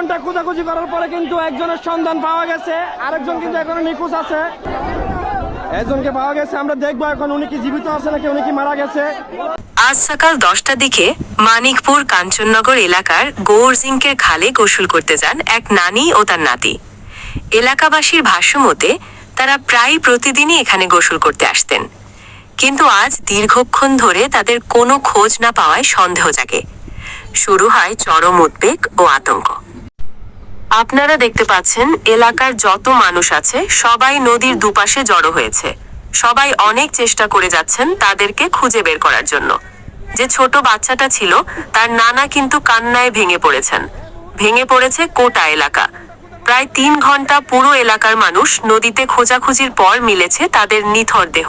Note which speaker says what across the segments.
Speaker 1: ঘণ্টা খোঁজাখুঁজি করার পরে কিন্তু একজনের সন্ধান পাওয়া গেছে, আরেকজন কিন্তু এখনও নিখোঁজ আছে। একজনকে পাওয়া গেছে, আমরা দেখব এখন উনি কি জীবিত আছে নাকি উনি কি মারা গেছে।
Speaker 2: আজ সকাল দশটার দিকে মানিকপুর কাঞ্চননগর এলাকার গৌরজিঙ্কের খালে গোসল করতে যান এক নানি ও তার নাতি। এলাকাবাসীর ভাষ্য মতে, তারা প্রায় প্রতিদিনই এখানে গোসল করতে আসতেন। কিন্তু আজ দীর্ঘক্ষণ ধরে তাদের কোনো খোঁজ না পাওয়ায় সন্দেহ জাগে। শুরু হয় চরম উদ্বেগ ও আতঙ্ক। আপনারা দেখতে পাচ্ছেন, এলাকার যত মানুষ আছে, সবাই নদীর দুপাশে জড়ো হয়েছে। সবাই অনেক চেষ্টা করে যাচ্ছেন তাদেরকে খুঁজে বের করার জন্য। যে ছোট বাচ্চাটা ছিল, তার নানা কিন্তু কান্নায় ভেঙে পড়েছেন। ভেঙে পড়েছে কোটা এলাকা। প্রায় তিন ঘণ্টা পুরো এলাকার মানুষ নদীতে খোঁজাখুঁজির পর মিলেছে তাদের নিথর দেহ।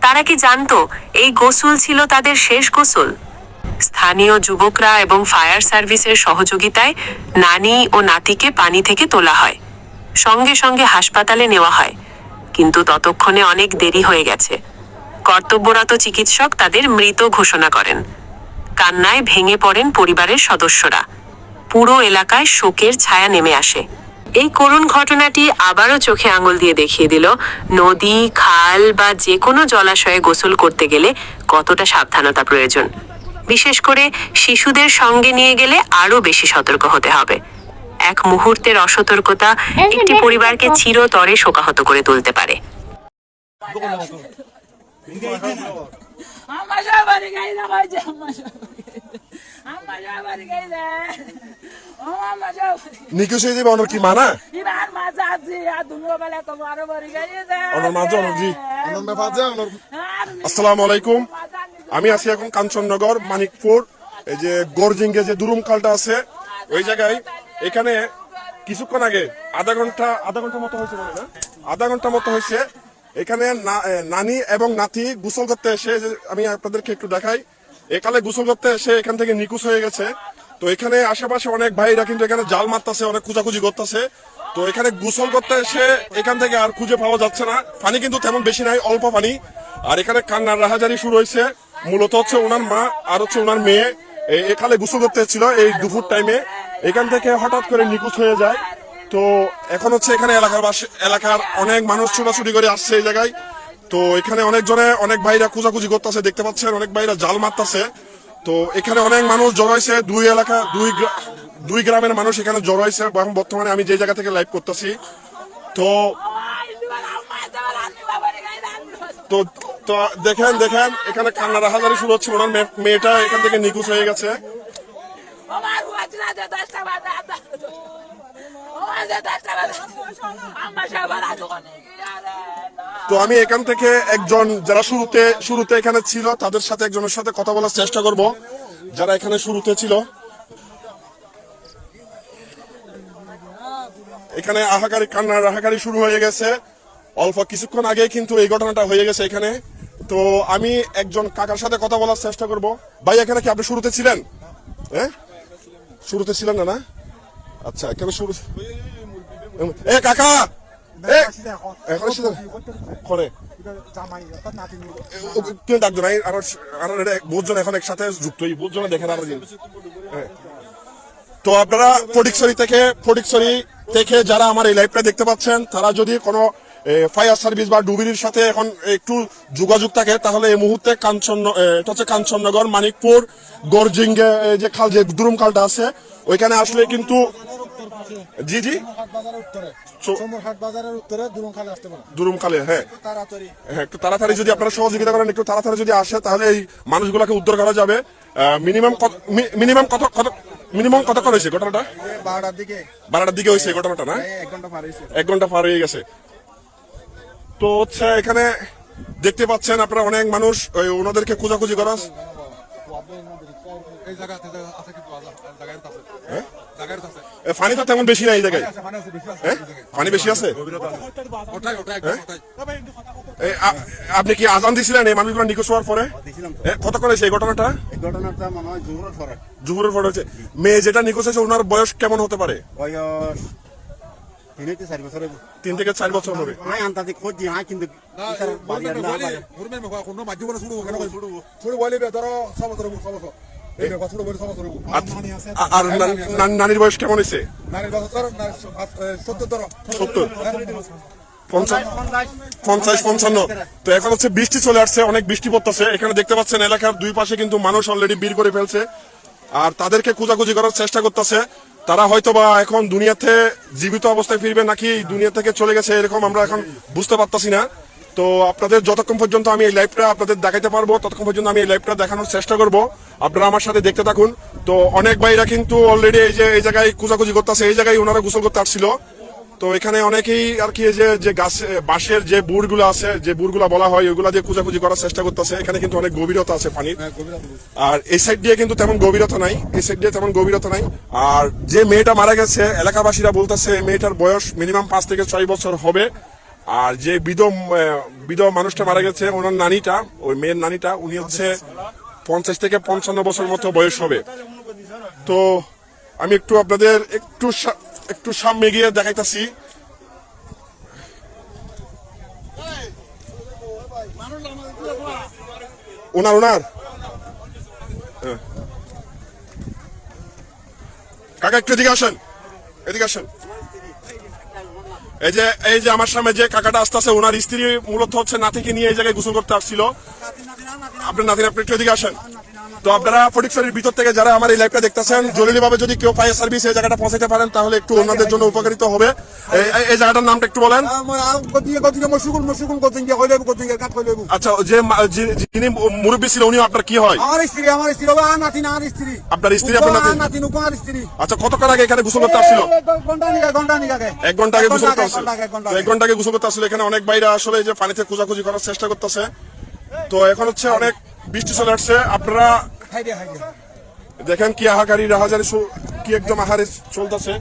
Speaker 2: তারা কি জানতো, এই গোসল ছিল তাদের শেষ গোসল? স্থানীয় যুবকরা এবং ফায়ার সার্ভিসের সহযোগিতায় নানি ও নাতিকে পানি থেকে তোলা হয়। সঙ্গে সঙ্গে হাসপাতালে নেওয়া হয়। কিন্তু ততক্ষণে অনেক দেরি হয়ে গেছে। কর্তব্যরত চিকিৎসক তাদের মৃত ঘোষণা করেন। কান্নায় ভেঙে পড়েন পরিবারের সদস্যরা। পুরো এলাকায় শোকের ছায়া নেমে আসে। এই করুণ ঘটনাটি আবারও চোখে আঙুল দিয়ে দেখিয়ে দিল, নদী, খাল বা যে কোনো জলাশয়ে গোসল করতে গেলে কতটা সাবধানতা প্রয়োজন। বিশেষ করে শিশুদের সঙ্গে নিয়ে গেলে আরও বেশি সতর্ক হতে হবে। এক মুহূর্তের অসতর্কতা একটি পরিবারকে চিরতরে শোকাহত করে তুলতে পারে।
Speaker 3: হয়ে যাবে অনর কি মানা
Speaker 4: Iban mazazi adungo bala ko maro bari gaida.
Speaker 3: অনর মাঝে অনর জি অনর আসসালামু আলাইকুম। আমি আছি এখন কাঞ্চননগর, মানিকপুর, এই যে গরজিঙ্গে যে দুরুম খালটা আছে, ওই জায়গায়। এখানে কিছুক্ষণ আগে আধা ঘণ্টা আধা ঘণ্টা মতো হয়েছে আধা ঘণ্টা মতো হয়েছে। এখানে নানি এবং নাতি গোসল করতে এসে আমি আপনাদেরকে একটু দেখাই, একালে গোসল করতে এসে এখান থেকে নিখোঁজ হয়ে গেছে। তো এখানে আশেপাশে অনেক ভাইরা কিন্তু এখানে জাল মারতেছে, অনেক খুঁজাখুঁজি করতেছে। তো এখানে গোসল করতে এসে এখান থেকে আর খুঁজে পাওয়া যাচ্ছে না। পানি কিন্তু তেমন বেশি নাই, অল্প পানি। আর এখানে কান্নার রাহাজারি শুরু হয়েছে। মূলত হচ্ছে ওনার মা আর হচ্ছে ওনার মেয়ে এখানে গোসল করতে ছিল এই দুপুর টাইমে এখান থেকে হঠাৎ করে নিখোঁজ হয়ে যায়। তো এখন হচ্ছে এখানে এলাকার এলাকার অনেক মানুষ ছোটাছুটি করে আসছে এই জায়গায়। তো এখানে অনেক জনে অনেক ভাইরা খোঁজাখুঁজি করতেছে দেখতে পাচ্ছেন অনেক ভাইরা জাল মারতেছে। তো এখানে অনেক মানুষ জড়াইছে দুই এলাকা দুই দুই গ্রামের মানুষ এখানে জড়াইছে। এবং বর্তমানে আমি যে জায়গা থেকে লাইভ করতেছি। তো তো তো দেখেন দেখেন এখানে কান্নার হাজারি শুরু হচ্ছে ওনার মেয়ে- মেয়েটা এখান থেকে নিখোঁজ হয়ে গেছে. তো আমি এখান থেকে একজন যারা শুরুতে শুরুতে এখানে ছিল তাদের সাথে একজনের সাথে কথা বলার চেষ্টা করব যারা এখানে শুরুতে ছিল। এখানে আহাকারি কান্নার আহাকারি শুরু হয়ে গেছে। অল্প কিছুক্ষণ আগে কিন্তু এই ঘটনাটা হয়ে গেছে এখানে। তো আমি একজন কাকার সাথে কথা বলার চেষ্টা করব। ভাই, এখানে কি আপনি শুরুতে ছিলেন? হ্যাঁ শুরুতে ছিলেন না না? আচ্ছা এখানে শুরু এ, কাকা! এখন একসাথে দেখেন। তো আপনারা থেকে যারা আমার এই দেখতে পাচ্ছেন, তারা যদি কোনো ফায়ার সার্ভিস বা ডুবিরির সাথে এখন একটু যোগাযোগ থাকে তাহলে এই মুহূর্তে কাঞ্চন এটা হচ্ছে কাঞ্চননগর মানিকপুর গরজিঙ্গে এ, যে খাল যে দুরুম খালটা আছে ওইখানে আসলে কিন্তু জি জি।
Speaker 5: দুরুম খালে
Speaker 3: হ্যাঁ।
Speaker 5: তাড়াতাড়ি।
Speaker 3: হ্যাঁ একটু তাড়াতাড়ি যদি আপনারা সহযোগিতা করেন একটু তাড়াতাড়ি যদি আসে তাহলে এই মানুষগুলোকে উদ্ধার করা যাবে। মিনিমাম মিনিমাম কত কত মিনিমাম কত করে হয়েছে ঘটনাটা?
Speaker 5: বারোটার দিকে।
Speaker 3: বারোটার দিকে হয়েছে ঘটনাটা না?
Speaker 5: এক ঘণ্টা পার
Speaker 3: এক ঘণ্টা পার হয়ে গেছে। তো হচ্ছে এখানে দেখতে পাচ্ছেন আপনারা অনেক মানুষ ওই ওনাদেরকে খোঁজাখুঁজি করা এ, পানি তো তেমন বেশি নাই এই জায়গায়।
Speaker 5: আছে বেশি আছে?
Speaker 3: হ্যাঁ? পানি বেশি আছে আ- আপনি কি আজান দিছিলেন এই মানুষগুলো নিখোঁজ হওয়ার পরে? এ, কত করে হয়েছে এই ঘটনাটা?
Speaker 6: ঘটনাটা মনে হয় জোরের পরে।
Speaker 3: জুহুরের পরে হচ্ছে মেয়ে যেটা নিখোঁজ হয়েছে ওনার বয়স কেমন হতে পারে?
Speaker 6: বয়স চার বছর
Speaker 3: তিন থেকে চার বছর হবে।
Speaker 6: আয় খোঁজ দি হ্যাঁ কিন্তু আর
Speaker 3: নানির বয়স কেমন হয়েছে?
Speaker 5: সত্তর
Speaker 3: পঞ্চাশ পঞ্চান্ন। তো এখন হচ্ছে বৃষ্টি চলে আসছে অনেক বৃষ্টি পড়তেছে। এখানে দেখতে পাচ্ছেন এলাকার দুই পাশে কিন্তু মানুষ অলরেডি বীর করে ফেলছে। আর তাদেরকে কুচাকুচি করার চেষ্টা করতেছে। তারা হয়তো বা এখন দুনিয়াতে জীবিত অবস্থায় ফিরবে নাকি দুনিয়া থেকে চলে গেছে, এরকম আমরা এখন বুঝতে পারতাছি না। তো আপনাদের যতক্ষণ পর্যন্ত আমি এই লাইভটা আপনাদের দেখাতে পারব, ততক্ষণ পর্যন্ত আমি এই লাইভটা দেখানোর চেষ্টা করব। আপনারা আমার সাথে দেখতে থাকুন। তো অনেক ভাইরা কিন্তু অলরেডি এই যে, এই জায়গায় কুচাকুচি করতেছে, এই জায়গায় ওনারা গোসল করতে আসছিল। তো এখানে অনেকেই আর কি যে যে গাছ বাঁশের যে বুড়গুলো আছে যে বুড়গুলো বলা হয় ওইগুলা দিয়ে কুচাকুচি করার চেষ্টা করতেছে। এখানে কিন্তু অনেক গভীরতা আছে পানির। আর এই সাইড দিয়ে কিন্তু তেমন গভীরতা নাই। এই সাইড দিয়ে তেমন গভীরতা নাই। আর যে মেয়েটা মারা গেছে এলাকাবাসীরা বলতেছে মেয়েটার বয়স মিনিমাম পাঁচ থেকে ছয় বছর হবে। আর যে বিধ বিধ মানুষটা মারা গেছে ওনার নানিটা ওই মেয়ের নানিটা উনি হচ্ছে পঞ্চাশ থেকে পঞ্চান্ন বছর মতো বয়স হবে। তো আমি একটু আপনাদের একটু একটু সামনে গিয়ে দেখাইতাছি। ওনার ওনার। হ্যাঁ। কাকা, একটু এদিকে আসেন। এদিকে আসেন। এই যে এই যে আমার সামনে যে কাকাটা আসতেছে, ওনার স্ত্রী মূলত হচ্ছে নাতিকে নিয়ে এই জায়গায় গোসল করতে আসছিল। আপনার নাতিন আপনি একটু এদিকে আসেন। তো আপনারা ফটিকছড়ির ভিতর থেকে যারা আমার এই লাইভটা দেখতেছেন জরুরি ভাবে যদি কেউ ফায়ার সার্ভিস এই জায়গাটা পৌঁছাতে পারেন তাহলে একটু ওনাদের জন্য উপকারিত হবে। এই- জায়গাটার নামটা একটু বলেন। আচ্ছা যে যিনি মুরব্বী ছিল উনি আপনার কি হয়?
Speaker 6: আমার স্ত্রী আমার স্ত্রী আর স্ত্রী।
Speaker 3: আপনার স্ত্রী আপনার
Speaker 6: স্ত্রী।
Speaker 3: আচ্ছা কতক্ষণ আগে এখানে গোসল করতে আসছিল? এক ঘণ্টা আগে গোসল করতে
Speaker 6: এক
Speaker 3: আসছিল
Speaker 6: এক
Speaker 3: ঘণ্টা আগে। গোসল করতে আসছিল। এখানে অনেক বাইরে আসলে যে পানিতে খোঁজাখুঁজি করার চেষ্টা করতেছে। তো এখন হচ্ছে অনেক বৃষ্টি চলে আসছে। আপনারা দেখেন কি আহাকারি রাহাজারি কি একদম আহারে চলতেছে।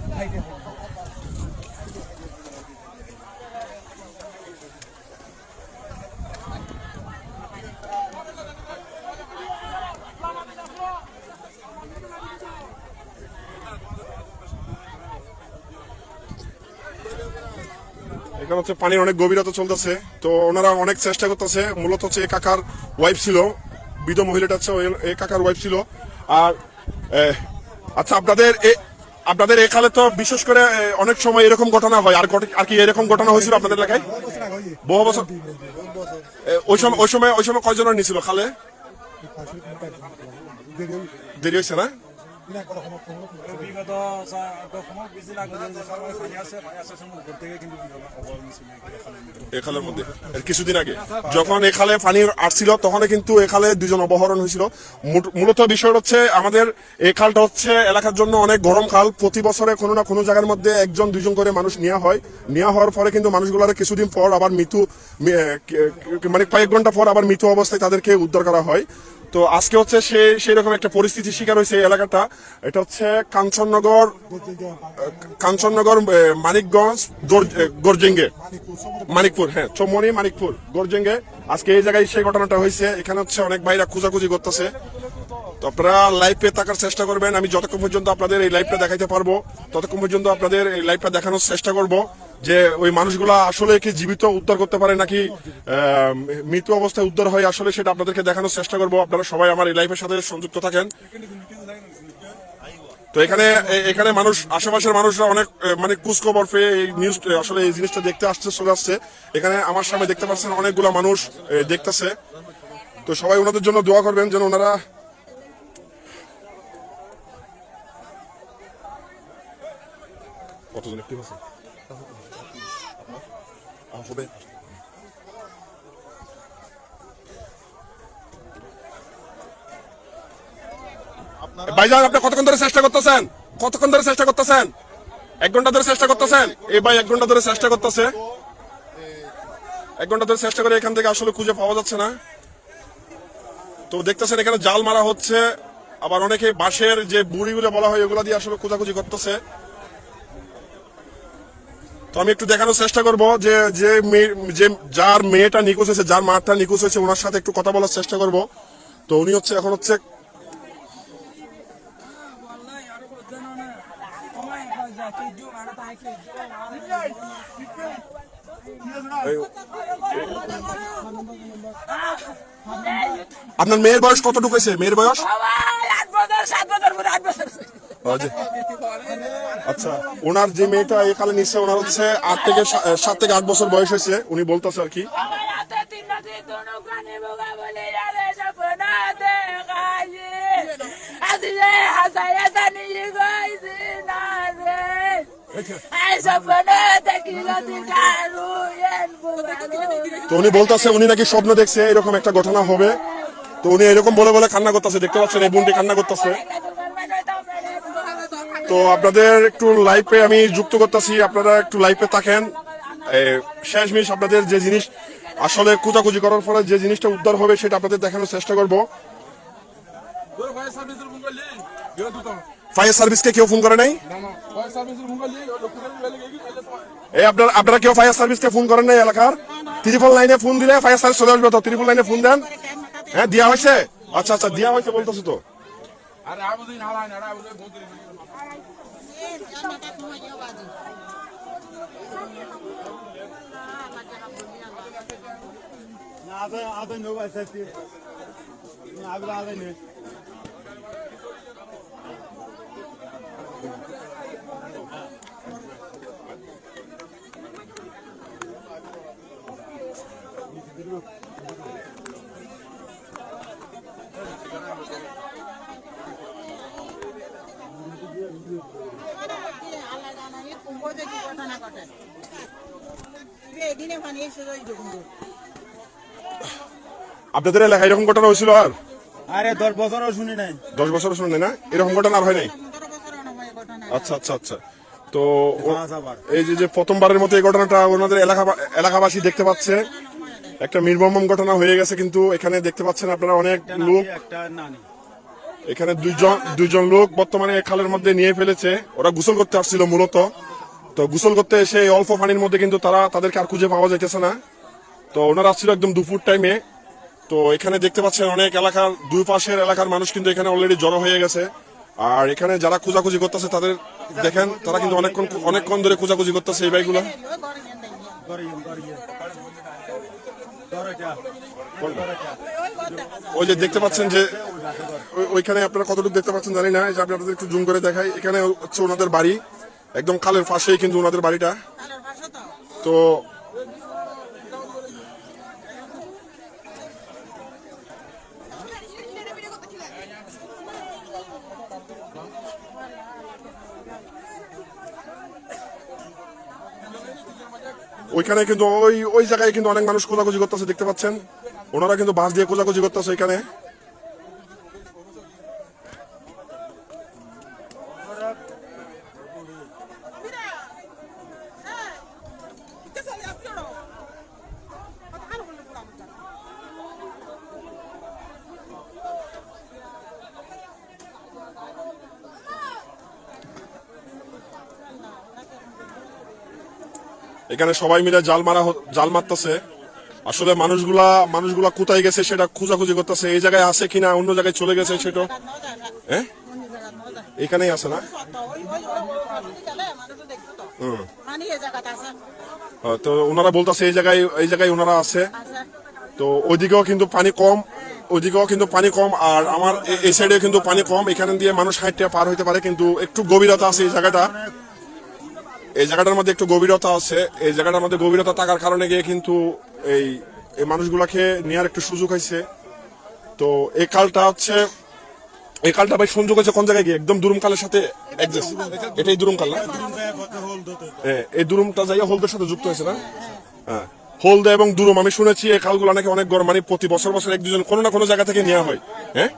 Speaker 3: এখানে হচ্ছে পানির অনেক গভীরতা চলতেছে। তো ওনারা অনেক চেষ্টা করতেছে। মূলত হচ্ছে এই কাকার ওয়াইফ ছিল। বিধ মহিলাটা হচ্ছে এই কাকার ওয়াইফ ছিল। আর আচ্ছা আপনাদের আপনাদের এখানে তো বিশেষ করে অনেক সময় এরকম ঘটনা হয়। আর আর কি এরকম ঘটনা হয়েছিল আপনাদের এলাকায়? বহু বছর ওই সময় ওই সময় ওই সময় কয়জনের নিছিল খালে? দেরি হয়েছে না?
Speaker 7: বিগত চা- দশমক বেশি লাগবে যে সরকারি পানি আসছে পানি আসার সময় উপর থেকে কিন্তু বিগত খবর মিছিল
Speaker 3: এ খালের মধ্যে। কিছুদিন আগে যখন এ খালে পানি আসছিল তখন কিন্তু এ খালে দুজন অপহরণ হয়েছিল। মূলত বিষয় হচ্ছে আমাদের এই খালটা হচ্ছে এলাকার জন্য অনেক গরম খাল। প্রতি বছরে কোনো না কোনো জায়গার মধ্যে একজন দুজন করে মানুষ নেওয়া হয়। নেওয়া হওয়ার পরে কিন্তু মানুষগুলোর কিছুদিন পর আবার মৃত্যু মানে কয়েক ঘণ্টা পর আবার মৃত্যু অবস্থায় তাদেরকে উদ্ধার করা হয়। তো আজকে হচ্ছে সে সেই রকম একটা পরিস্থিতির শিকার হয়েছে এলাকাটা। এটা হচ্ছে কাঞ্চননগর কাঞ্চননগর মানিকগঞ্জ গরজেঙ্গে। মানিকপুর হ্যাঁ চৌমনি, মানিকপুর, গরজেঙ্গে। আজকে এই জায়গায় সেই ঘটনাটা হয়েছে। এখানে হচ্ছে অনেক ভাইরা খোঁজাখুঁজি করতেছে। তো আপনারা লাইভে থাকার চেষ্টা করবেন। আমি যতক্ষণ পর্যন্ত আপনাদের এই লাইভটা দেখাইতে পারব, ততক্ষণ পর্যন্ত আপনাদের এই লাইভটা দেখানোর চেষ্টা করব। যে ওই মানুষগুলা আসলে কি জীবিত উদ্ধার করতে পারে নাকি মৃত অবস্থায় উদ্ধার হয়, আসলে সেটা আপনাদেরকে দেখানোর চেষ্টা করব। আপনারা সবাই আমার এই লাইফের সাথে সংযুক্ত থাকেন। তো এখানে এখানে মানুষ, আশেপাশের মানুষরা অনেক মানে কুচখবর পেয়ে এই নিউজ আসলে এই জিনিসটা দেখতে আসছে, চলে আসছে। এখানে আমার সামনে দেখতে পাচ্ছেন অনেকগুলা মানুষ দেখতেছে। তো সবাই ওনাদের জন্য দোয়া করবেন যেন ওনারা কতজন একটি আছে? হবে। ভাইজান আপনি কতক্ষণ ধরে চেষ্টা করতেছেন? কতক্ষণ ধরে চেষ্টা করতেছেন? এক ঘণ্টা ধরে চেষ্টা করতেছেন? এই ভাই এক ঘণ্টা ধরে চেষ্টা করতেছে। এক ঘণ্টা ধরে চেষ্টা করে এখান থেকে আসলে খুঁজে পাওয়া যাচ্ছে না। তো দেখতেছেন এখানে জাল মারা হচ্ছে। আবার অনেকে বাঁশের যে বুড়িগুলো বলা হয় ওগুলা দিয়ে আসলে খোঁজাখুঁজি করতেছে। তো আমি একটু দেখানোর চেষ্টা করব যে যে মেয়ে- যে যার মেয়েটা নিখোঁজ হয়েছে, যার মাটা নিখোঁজ হয়েছে, ওনার সাথে একটু কথা বলার চেষ্টা করব। তো উনি হচ্ছে, এখন হচ্ছে আপনার মেয়ের বয়স কতটুকু হয়েছে? মেয়ের বয়স? আচ্ছা ওনার যে মেয়েটা এখানে নিচ্ছে, ওনার হচ্ছে আট থেকে সাত থেকে আট বছর বয়স হয়েছে, উনি বলতেছে আর কি। তো উনি বলতেছে, উনি নাকি স্বপ্ন দেখছে, এরকম একটা ঘটনা হবে। তো উনি এরকম বলে বলে কান্না করতেছে, দেখতে পাচ্ছেন, এই বোনটি কান্না করতেছে। তো আপনাদের একটু লাইফে আমি যুক্ত করতেছি, আপনারা একটু লাইফে থাকেন। শেষমেশ আপনাদের যে জিনিস আসলে কুচাকুচি করার ফলে যে জিনিসটা উদ্ধার হবে সেটা আপনাদের দেখানোর চেষ্টা করব।
Speaker 5: ফায়ার
Speaker 3: সার্ভিসকে কেউ ফোন করে নাই? এই আপনার আপনারা কেউ ফায়ার সার্ভিসকে ফোন করেন নাই এলাকার? ত্রিপল লাইনে ফোন দিলে ফায়ার সার্ভিস চলে আসবে তো? ত্রিপল লাইনে ফোন দেন। হ্যাঁ দেওয়া হয়েছে? আচ্ছা আচ্ছা দেওয়া হয়েছে বলতেছো তো।
Speaker 5: আরে আবু দিন হালা না আবু দিন বহুত দিন
Speaker 6: আবে আবে নো বাইসাতি আবে আবে নে
Speaker 8: এদিনে পানি এসে যাই দেখুন
Speaker 3: আপনাদের এলাকায় এরকম ঘটনা হয়েছিল আর?
Speaker 6: আরে দশ বছরও শুনি নাই।
Speaker 3: দশ বছর শুনে না? এরকম ঘটনা আর হয় নাই?
Speaker 8: বছর
Speaker 3: আচ্ছা আচ্ছা আচ্ছা। তো। এই যে যে প্রথমবারের মতো এই ঘটনাটা ওনাদের এলাকা এলাকাবাসী দেখতে পাচ্ছে। একটা নির্মম ঘটনা হয়ে গেছে কিন্তু এখানে দেখতে পাচ্ছেন আপনারা অনেক লোক। এখানে দুইজন দুইজন লোক বর্তমানে খালের মধ্যে নিয়ে ফেলেছে। ওরা গোসল করতে আসছিল মূলত। তো গোসল করতে এসে অল্প পানির মধ্যে কিন্তু তারা তাদেরকে আর খুঁজে পাওয়া যাইতেছে না। তো ওনারা আসছিল একদম দুপুর টাইমে তো এখানে দেখতে পাচ্ছেন অনেক এলাকার দুই পাশের এলাকার মানুষ কিন্তু এখানে অলরেডি জড়ো হয়ে গেছে। আর এখানে যারা খোঁজাখুঁজি করতেছে তাদের দেখেন, তারা কিন্তু অনেকক্ষণ অনেকক্ষণ ধরে খোঁজাখুঁজি করতেছে এই বাইকগুলো ওই যে দেখতে পাচ্ছেন যে ওইখানে আপনারা কতটুকু দেখতে পাচ্ছেন জানি না যে আপনাদের একটু জুম করে দেখাই। এখানে হচ্ছে ওনাদের বাড়ি। একদম খালের পাশেই কিন্তু ওনাদের বাড়িটা।
Speaker 8: তো?
Speaker 3: তো ওইখানে কিন্তু ওই ওই জায়গায় কিন্তু অনেক মানুষ খোঁজাখুঁজি করতেছে দেখতে পাচ্ছেন? ওনারা কিন্তু বাস দিয়ে খোঁজাখুঁজি করতেছে এখানে এখানে সবাই মিলে জাল মারা জাল মারতেছে। আসলে মানুষগুলা মানুষগুলা কোথায় গেছে সেটা খোঁজাখুঁজি করতেছে। এই জায়গায় আছে কিনা, অন্য জায়গায় চলে গেছে সেটা। হ্যাঁ এখানেই আছে না? তো ওনারা বলতেছে এই জায়গায় এই জায়গায় ওনারা আছে। তো ওইদিকেও কিন্তু পানি কম, ওইদিকেও কিন্তু পানি কম, আর আমার এই সাইডে কিন্তু পানি কম। এখানে দিয়ে মানুষ হাইটে পার হইতে পারে, কিন্তু একটু গভীরতা আছে এই জায়গাটা। এই জায়গাটার মধ্যে একটু গভীরতা আছে। এই জায়গাটার মধ্যে গভীরতা থাকার কারণে গিয়ে কিন্তু এই এই মানুষগুলাকে নেওয়ার একটু সুযোগ হয়েছে। তো এই কালটা হচ্ছে এই কালটা ভাই সংযোগ হয়েছে কোন জায়গায় গিয়ে? একদম দুরুম কালের সাথে। এটাই দুরুম কাল না? হ্যাঁ, এই দুরুমটা যাইয়া হলদের সাথে যুক্ত হয়েছে না? হ্যাঁ হলদে এবং দুরুম। আমি শুনেছি এই কালগুলো নাকি অনেক গরম। মানে প্রতি বছর বছর এক দুজন কোনো না কোনো জায়গা থেকে নেওয়া হয়। হ্যাঁ?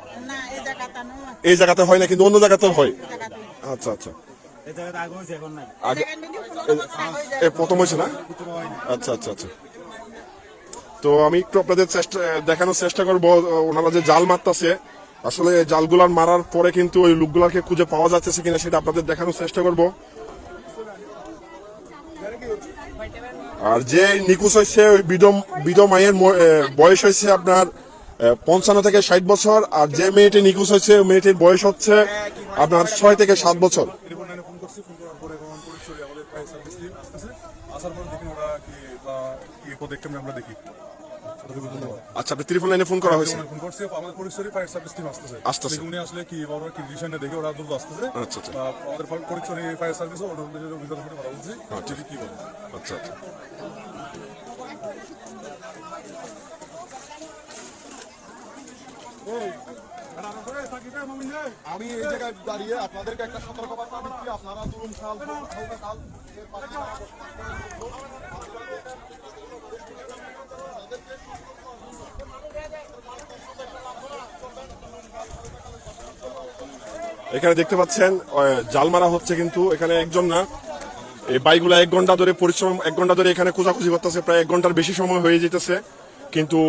Speaker 8: এই
Speaker 3: জায়গাতে হয় না কিন্তু অন্য জায়গাতে হয়। আচ্ছা আচ্ছা। এ প্রথম হয়েছে না? আচ্ছা আচ্ছা আচ্ছা। তো আমি একটু আপনাদের চেষ্টা দেখানোর চেষ্টা করব ওনারা যে জাল মারতেছে, আসলে জালগুলার মারার পরে কিন্তু ওই লোকগুলাকে খুঁজে পাওয়া যাচ্ছে কিনা সেটা আপনাদের দেখানোর চেষ্টা করব। আর যে নিকুচ হয়েছে, ওই বিধ মায়ের বয়স হয়েছে আপনার পঞ্চান্ন থেকে ষাট বছর, আর যে মেয়েটি নিকুচ হয়েছে মেয়েটির বয়স হচ্ছে আপনার ছয় থেকে সাত বছর।
Speaker 5: দেখতে আমরা দেখি। ধন্যবাদ।
Speaker 3: আচ্ছা আপনি ত্রিপুল লাইনে ফোন করা হয়েছে।
Speaker 5: ফোন করছি আমাদের পরিচয় ফায়ার সার্ভিস টিম আসতেছে।
Speaker 3: আসতেছে।
Speaker 5: উনি আসলে কি বড় কি ডিসিশনটা দেখে ওরা দ্রুত আসতেছে।
Speaker 3: আচ্ছা, আচ্ছা।
Speaker 5: আমাদের পরিচয় ফায়ার সার্ভিসও ওটা অভিযোগ করে বলছি দেখি কি বলে।
Speaker 3: আচ্ছা আচ্ছা।
Speaker 6: আমি এই জায়গায় দাঁড়িয়ে আপনাদেরকে একটা সতর্কবার্তা দিচ্ছি। আপনারা দুরুম খাল
Speaker 3: এখানে দেখতে পাচ্ছেন জাল মারা হচ্ছে কিন্তু এখানে একজন না। এই বাইকগুলো এক ঘণ্টা ধরে পরিশ্রম, এক ঘণ্টা ধরে এখানে খোঁজাখুঁজি করতেছে, প্রায় এক ঘণ্টার বেশি সময় হয়ে যেতেছে। কিন্তু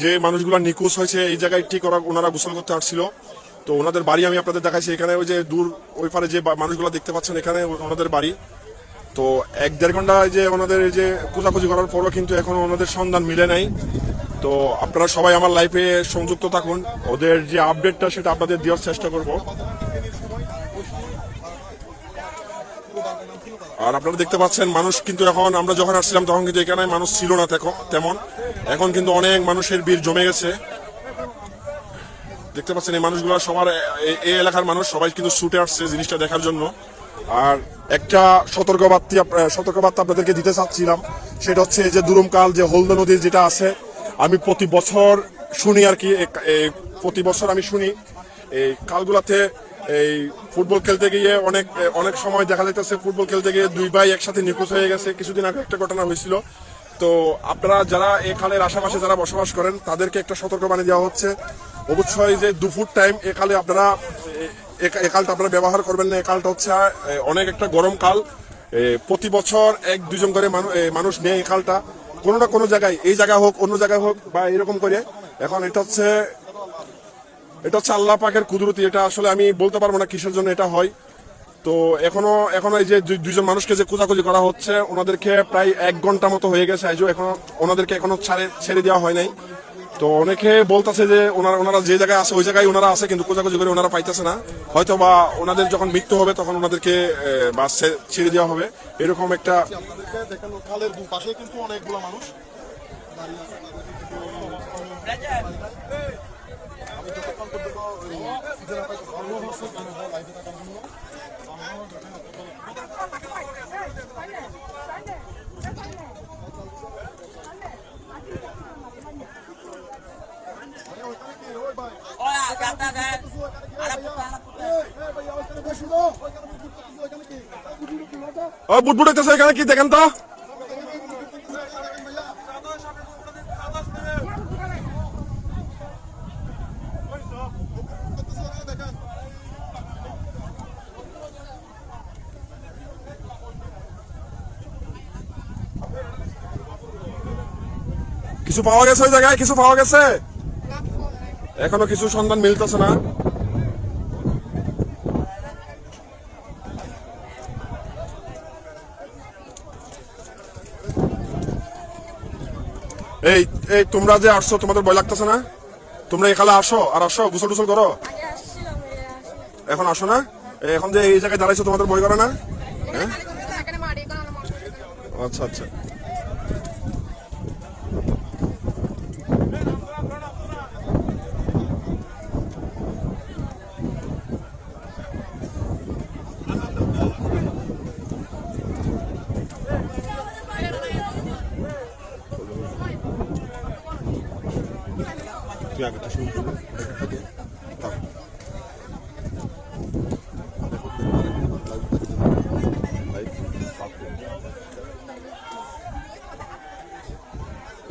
Speaker 3: যে মানুষগুলো নিখোঁজ হয়েছে, এই জায়গায় ঠিক ওরা, ওনারা গোসল করতে আসছিল। তো ওনাদের বাড়ি আমি আপনাদের দেখাইছি, এখানে ওই যে দূর, ওই পারে যে মানুষগুলো দেখতে পাচ্ছেন, এখানে ওনাদের বাড়ি। তো এক দেড় ঘণ্টা যে ওনাদের যে খোঁজাখুঁজি করার পরও কিন্তু এখনও ওনাদের সন্ধান মিলে নাই। তো আপনারা সবাই আমার লাইফে সংযুক্ত থাকুন, ওদের যে আপডেটটা সেটা আপনাদের দেওয়ার চেষ্টা করব। আর আপনারা দেখতে পাচ্ছেন, মানুষ কিন্তু এখন, আমরা যখন আসছিলাম তখন কিন্তু এখানে মানুষ ছিল না তেমন। এখন কিন্তু অনেক মানুষের ভিড় জমে গেছে। দেখতে পাচ্ছেন, এই মানুষগুলো সবার এই এলাকার মানুষ, সবাই কিন্তু ছুটে আসছে জিনিসটা দেখার জন্য। আর একটা সতর্কবার্তা সতর্কবার্তা আপনাদেরকে দিতে চাচ্ছিলাম, সেটা হচ্ছে যে দুরমকাল, যে হলদা নদীর যেটা আছে, আমি প্রতি বছর শুনি আর কি প্রতি বছর আমি শুনি, এই কালগুলাতে এই ফুটবল খেলতে গিয়ে অনেক অনেক সময় দেখা যাইতেছে ফুটবল খেলতে গিয়ে দুই ভাই একসাথে নিখোঁজ হয়ে গেছে। কিছুদিন আগে একটা ঘটনা হয়েছিল। তো আপনারা যারা এই খালের আশেপাশে যারা বসবাস করেন, তাদেরকে একটা সতর্কবাণী দেওয়া হচ্ছে। অবশ্যই যে দুপুর টাইম এ কালে আপনারা, এ- এ- এ কালটা আপনারা ব্যবহার করবেন না। এ কালটা হচ্ছে অনেক একটা গরম কাল প্রতি বছর এক দুজন করে মানুষ নেয় এই কালটা কোনো না কোনো জায়গায়, এই জায়গা হোক, অন্য জায়গায় হোক বা এরকম করে। এখন এটা হচ্ছে এটা হচ্ছে আল্লাহ পাকের কুদরতি এটা আসলে আমি বলতে পারব না কিসের জন্য এটা হয়। তো এখনও এখনও এই যে দুই- দুইজন মানুষকে যে খোঁজাখুঁজি করা হচ্ছে ওনাদেরকে প্রায় এক ঘণ্টা মতো হয়ে গেছে আজও এখনও ওনাদেরকে এখনও ছাড়ে ছেড়ে দেওয়া হয় নাই। তো অনেকে বলতেছে যে ওনারা ওনারা যে জায়গায় আছে ওই জায়গায় ওনারা আছে কিন্তু খোঁজাখুঁজি করে ওনারা পাইতেছে না। হয়তো বা ওনাদের যখন মৃত্যু হবে তখন ওনাদেরকে এ, বা ছে- ছেড়ে দেওয়া হবে। এরকম একটা
Speaker 6: কিন্তু অনেকগুলো মানুষ
Speaker 3: বুটবুট হইতেছে এখানে কি দেখেন তো? কিছু পাওয়া গেছে ওই জায়গায়? কিছু পাওয়া গেছে? এখনও কিছু সন্ধান মিলতেছে না। এই এই তোমরা যে আসছো তোমাদের ভয় লাগতেছে না? তোমরা এখানে আসো আর আসো গোসল টুসল করো। এখন আসো না? এখন যে এই জায়গায় দাঁড়াইছো তোমাদের ভয় করে না? হ্যাঁ? আচ্ছা আচ্ছা।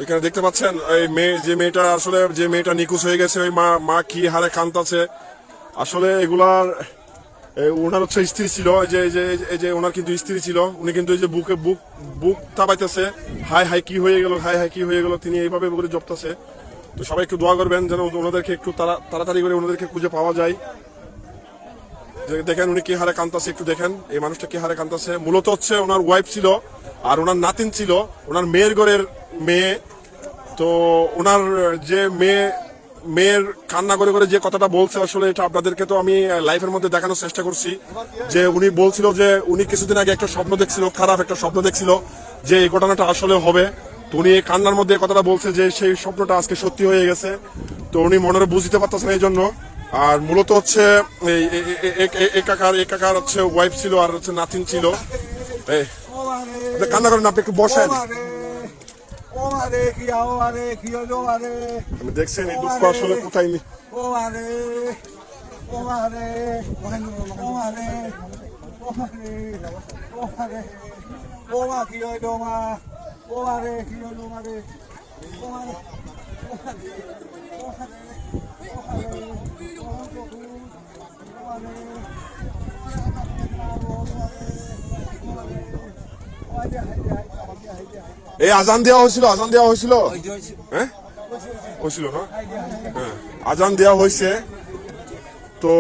Speaker 3: এখানে দেখতে পাচ্ছেন, এই মেয়ে, যে মেয়েটা আসলে, যে মেয়েটা নিখোঁজ হয়ে গেছে, ওই মা মা কি হারে কান্তাছে আসলে এগুলার ওনার হচ্ছে স্ত্রী ছিল যে যে, এই যে ওনার কিন্তু স্ত্রী ছিল, উনি কিন্তু এই যে বুকে, বুক বুক তাবাইতেছে। হাই হাই, কি হয়ে গেল, হাই হাই, কি হয়ে গেল, তিনি এইভাবে করে জপতেছে। তো সবাই একটু দোয়া করবেন যেন ওনাদেরকে একটু তাড়াতাড়ি করে ওনাদেরকে খুঁজে পাওয়া যায়। দেখেন উনি কি হারে কান্তাছে একটু দেখেন। এই মানুষটা কি হারে কান্তাছে মূলত হচ্ছে ওনার ওয়াইফ ছিল আর ওনার নাতিন ছিল, ওনার মেয়ের ঘরের মেয়ে। তো ওনার যে মেয়ে, মেয়ের কান্না করে করে যে কথাটা বলছে, আসলে এটা আপনাদেরকে তো আমি লাইফের মধ্যে দেখানোর চেষ্টা করছি। যে উনি বলছিল যে উনি কিছুদিন আগে একটা স্বপ্ন দেখছিল, খারাপ একটা স্বপ্ন দেখছিল যে এই ঘটনাটা আসলে হবে। তো উনি কান্নার মধ্যে কথাটা বলছে যে সেই স্বপ্নটা আজকে সত্যি হয়ে গেছে। তো উনি মনের বুঝতে পারতেছেন এই জন্য। আর মূলত হচ্ছে এই কাকার এ কাকার হচ্ছে ওয়াইফ ছিল আর হচ্ছে নাতিন ছিল। কান্না করেন আপনি একটু বসেন আমি দেখছেন এই দুঃখ আসলে কোথায় নি-
Speaker 7: কি
Speaker 3: এই আজান দেওয়া হয়েছিল আজান দেওয়া হয়েছিল? হ্যাঁ? হয়েছিল না? হ্যাঁ আজান দেওয়া হয়েছে। তো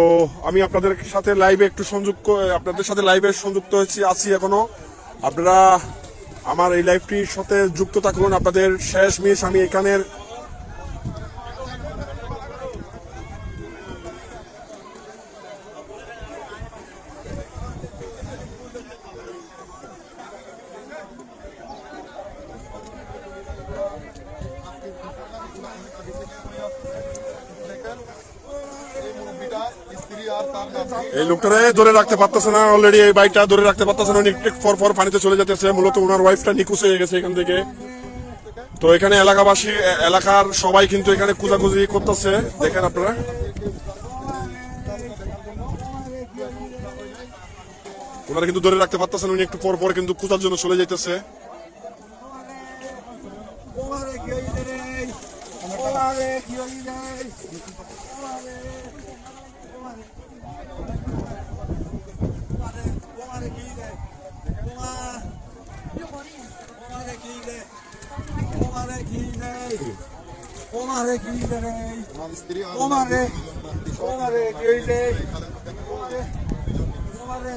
Speaker 3: আমি আপনাদের সাথে লাইভে একটু সংযুক্ত আপনাদের সাথে লাইভে সংযুক্ত হয়েছি আছি এখনও। আপনারা আমার এই লাইভটির সাথে যুক্ত থাকুন। আপনাদের শেষ মিস আমি এখানের
Speaker 6: দেখেন এই মুরব্বিটা স্ত্রী আর তার নাতি
Speaker 3: এই লোকটারে ধরে রাখতে পারতেছে না অলরেডি এই বাইকটা ধরে রাখতে পারতেছে না একটু পর পর পানিতে চলে যেতেছে মূলত ওনার ওয়াইফটা নিখোঁজ হয়ে গেছে এখান থেকে। তো এখানে এলাকাবাসী এলাকার সবাই কিন্তু এখানে খোঁজাখুঁজি করতেছে। দেখেন আপনারা। ওনারা কিন্তু ধরে রাখতে পারতেছেন উনি একটু পর পর কিন্তু খোঁজার জন্য চলে
Speaker 7: কি হইছে রে ও আরে কি হইছে ওমারে কি রে
Speaker 6: ওনার স্ত্রী আর
Speaker 7: ওমারে ওমারে কি রে ওমারে ওমারে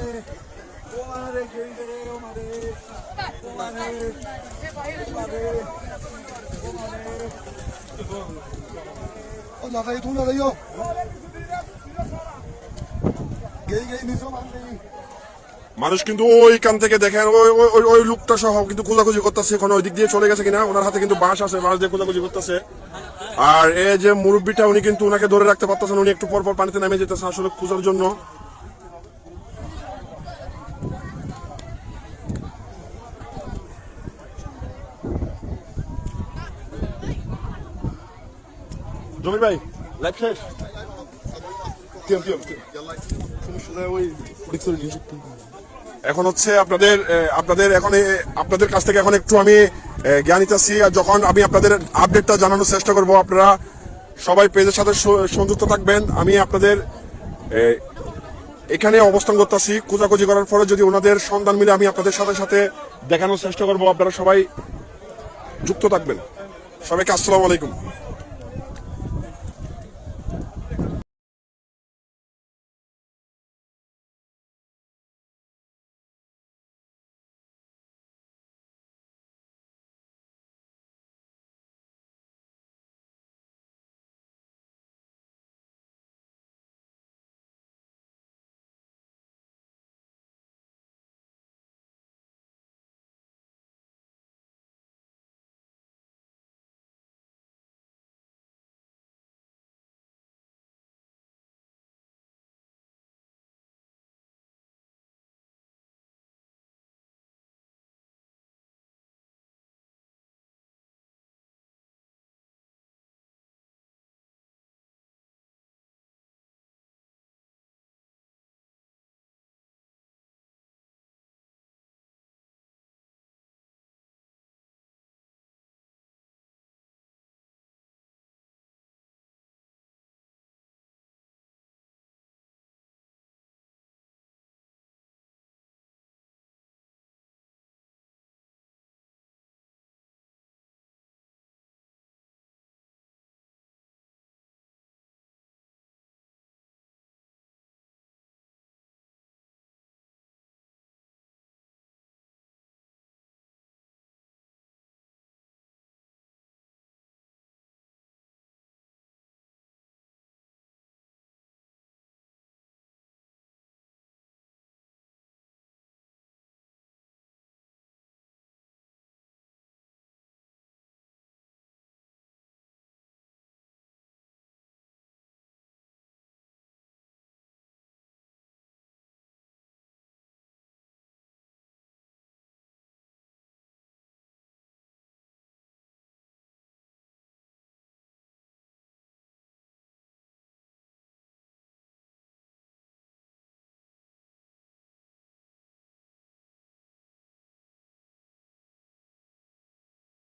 Speaker 3: মানুষ কিন্তু ওইখান থেকে দেখেন, ওই ওই- ওই লোকটা সহ কিন্তু খোঁজাখুঁজি করতেছে এখন ওই দিক দিয়ে চলে গেছে কিনা, ওনার হাতে কিন্তু বাঁশ আছে, বাঁশ দিয়ে খোঁজাখুঁজি করতেছে। আর এই যে মুরব্বিটা, উনি কিন্তু ওনাকে ধরে রাখতে পারতেছেন উনি একটু পর পর পানিতে নেমে যেতেছে আসলে খোঁজার জন্য। জমির ভাই, লাইফ শেষ?
Speaker 6: ওই
Speaker 3: এখন হচ্ছে আপনাদের আপনাদের এখন আপনাদের কাছ থেকে এখন একটু আমি জ্ঞান নিতেছি, আর যখন আমি আপনাদের আপডেটটা জানানোর চেষ্টা করব, আপনারা সবাই পেজের সাথে সংযুক্ত থাকবেন। আমি আপনাদের এখানে অবস্থান করতেছি, খোঁজাখুঁজি করার পরে যদি ওনাদের সন্ধান মিলে আমি আপনাদের সাথে সাথে দেখানোর চেষ্টা করব, আপনারা সবাই যুক্ত থাকবেন। সবাইকে আসসালামু আলাইকুম।